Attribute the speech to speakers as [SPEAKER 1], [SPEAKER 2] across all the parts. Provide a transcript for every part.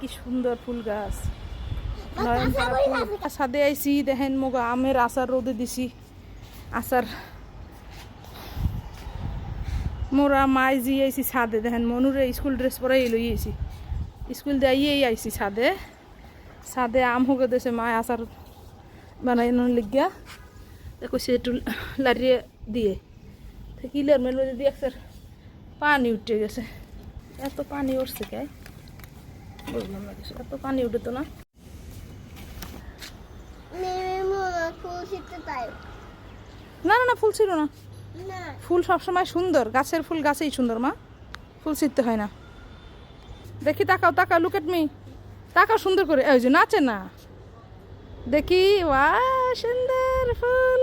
[SPEAKER 1] কি সুন্দর ফুল গাছ। ছাদে আইছি দেখেন মোক আমের আচার রোদে দিছি। আচার মোরা মাই জি আইছি ছাদে দেখেন মনুরে স্কুল ড্রেস পরে লই আইছি। স্কুল দিয়ে আইছি ছাদে। ছাদে আম হোকে দেছে মায় আচার বানাইনোর লিগিয়া। তা কইছে একটু লাড়িয়ে দিয়ে। কিলার মেলো দিয়ে একসার পানি উঠে গেছে। এত পানি উঠছে কে? বুঝলাম না কিছু এত পানি উঠে তো না না না না ফুল ছিল না ফুল সবসময় সুন্দর গাছের ফুল গাছেই সুন্দর মা ফুল ছিঁড়তে হয় না দেখি তাকাও তাকাও লুক এট মি তাকাও সুন্দর করে ওই যে নাচে না দেখি ওয়া সুন্দর ফুল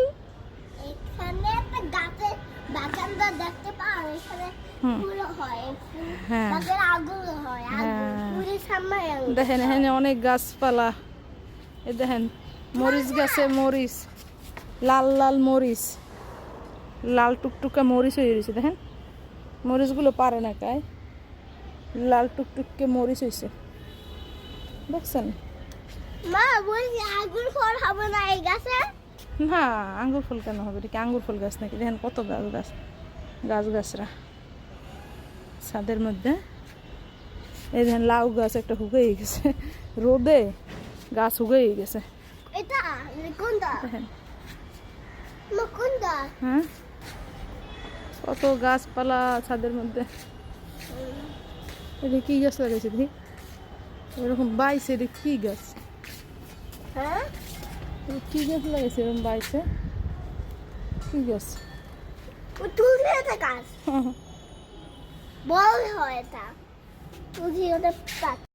[SPEAKER 2] দেখতে হয়
[SPEAKER 1] হ্যাঁ। দেখেন এখানে অনেক গাছপালা। এ দেখেন মরিচ গাছে মরিচ লাল লাল মরিচ লাল টুকটুকা মরিচ হয়ে রয়েছে দেখেন। মরিচগুলো পারে না কায়। লাল টুকটুকে মরিচ হয়েছে। দেখছেন?
[SPEAKER 2] মা বলছি আগুন ফল হবে না এই গাছে?
[SPEAKER 1] না আঙ্গুর ফুল কেন হবে? এটা আঙ্গুর ফুল গাছ নাকি? দেখেন কত গাছ গাছ গাছ গাছরা। ছাদের মধ্যে এই দেখেন লাউ গাছ একটা হুগেই গেছে। রোদে গাছ হুগেই গেছে।
[SPEAKER 2] এটা
[SPEAKER 1] হ্যাঁ? কত গাছপালা ছাদের মধ্যে। এটা কি গাছ লাগাইছে দেখি? এরকম বাইছে এটা কি গাছ?
[SPEAKER 2] হ্যাঁ?
[SPEAKER 1] কি গাছ লাগাইছে এরকম বাইছে? কি গাছ?
[SPEAKER 2] ও তুলসী গাছ। বল হয় এটা। 估计有点板。